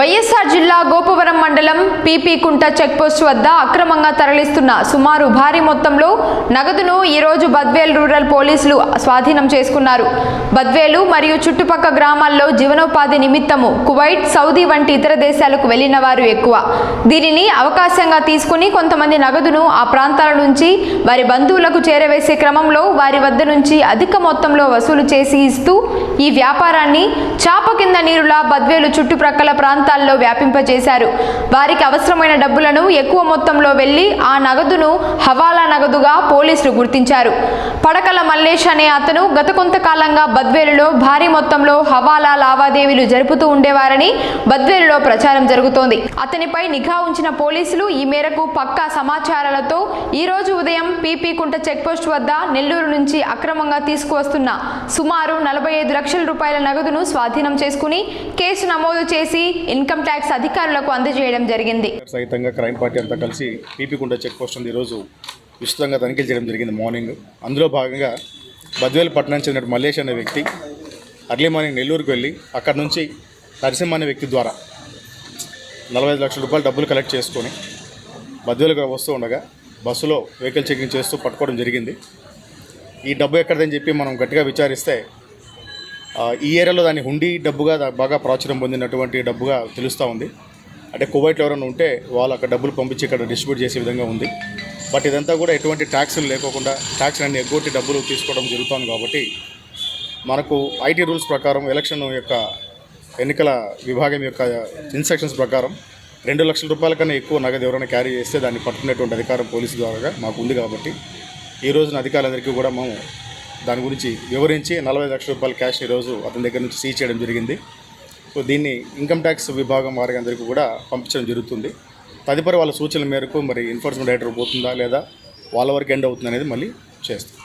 వైఎస్ఆర్ జిల్లా గోపవరం మండలం పీపీ కుంట చెక్పోస్ట్ వద్ద అక్రమంగా తరలిస్తున్న సుమారు భారీ మొత్తంలో నగదును ఈరోజు బద్వేల్ రూరల్ పోలీసులు స్వాధీనం చేసుకున్నారు. బద్వేలు మరియు చుట్టుపక్క గ్రామాల్లో జీవనోపాధి నిమిత్తము కువైట్ సౌదీ వంటి ఇతర దేశాలకు వెళ్ళిన వారు ఎక్కువ. దీనిని అవకాశంగా తీసుకుని కొంతమంది నగదును ఆ ప్రాంతాల నుంచి వారి బంధువులకు చేరవేసే క్రమంలో వారి వద్ద నుంచి అధిక మొత్తంలో వసూలు చేసి ఇస్తూ ఈ వ్యాపారాన్ని చాప కింద నీరులా బద్వేలు చుట్టుప్రక్కల ప్రాంతాల్లో వ్యాపింపజేశారు. వారికి అవసరమైన డబ్బులను ఎక్కువ మొత్తంలో వెళ్ళి ఆ నగదును హవాలా నగదుగా పోలీసులు గుర్తించారు. పడకల మల్లేష్ అనే అతను గత కొంతకాలంగా బద్వేలులో భారీ మొత్తంలో హవాలా లావాదేవీలు జరుపుతూ ఉండేవారని బద్వేలులో ప్రచారం జరుగుతోంది. అతనిపై నిఘా ఉంచిన పోలీసులు ఈ మేరకు పక్కా సమాచారాలతో ఈ రోజు ఉదయం పీపీకుంట చెక్పోస్ట్ వద్ద నెల్లూరు నుంచి అక్రమంగా తీసుకువస్తున్న సుమారు నలభై ఐదు లక్షల రూపాయల నగదును స్వాధీనం చేసుకుని కేసు నమోదు చేసి ఇన్కమ్ ట్యాక్స్ అధికారులకు అందజేయడం జరిగింది. సహితంగా క్రైమ్ పార్టీ అంతా కలిసి పీపీకుంట చెక్ పోస్ట్ ఈరోజు. విస్తృతంగా తనిఖీలు చేయడం జరిగింది మార్నింగ్. అందులో భాగంగా బద్వేలు పట్టణానికి చెందిన మల్లేష్ అనే వ్యక్తి అర్లీ మార్నింగ్ నెల్లూరుకు వెళ్ళి అక్కడ నుంచి నరసింహ అనే వ్యక్తి ద్వారా నలభై ఐదు లక్షల రూపాయలు డబ్బులు కలెక్ట్ చేసుకొని బద్వేలుగా వస్తూ ఉండగా బస్సులో వెహికల్ చెకింగ్ చేస్తూ పట్టుకోవడం జరిగింది. ఈ డబ్బు ఎక్కడదని చెప్పి మనం గట్టిగా విచారిస్తే ఈ ఏరియాలో దాన్ని హుండీ డబ్బుగా బాగా ప్రాచుర్యం పొందినటువంటి డబ్బుగా తెలుస్తూ ఉంది. అంటే కువైట్లో ఎవరైనా ఉంటే వాళ్ళు అక్కడ డబ్బులు పంపించి ఇక్కడ డిస్ట్రిబ్యూట్ చేసే విధంగా ఉంది. బట్ ఇదంతా కూడా ఎటువంటి ట్యాక్సులు లేకోకుండా ట్యాక్స్ అన్ని ఎగ్గొట్టి డబ్బులు తీసుకోవడం జరుగుతుంది కాబట్టి మనకు ఐటీ రూల్స్ ప్రకారం ఎలక్షన్ యొక్క ఎన్నికల విభాగం యొక్క ఇన్స్ట్రక్షన్స్ ప్రకారం రెండు లక్షల రూపాయల కన్నా ఎక్కువ నగదు ఎవరైనా క్యారీ చేస్తే దాన్ని పట్టుకునేటువంటి అధికారం పోలీసు ద్వారా మాకు ఉంది కాబట్టి ఈ రోజున అధికారులందరికీ కూడా మేము దాని గురించి వివరించి నలభై లక్షల రూపాయల క్యాష్ ఈరోజు అతని దగ్గర నుంచి సీజ్ చేయడం జరిగింది. సో దీన్ని ఇన్కమ్ ట్యాక్స్ విభాగం వారికి అందరికీ కూడా పంపించడం జరుగుతుంది. తదుపరి వాళ్ళ సూచనల మేరకు మరి ఎన్ఫోర్స్మెంట్ డైరెక్టర్ పోతుందా లేదా? వాళ్ళ వరకు ఎండ్ అవుతుంది అనేది మళ్ళీ చేస్తాం.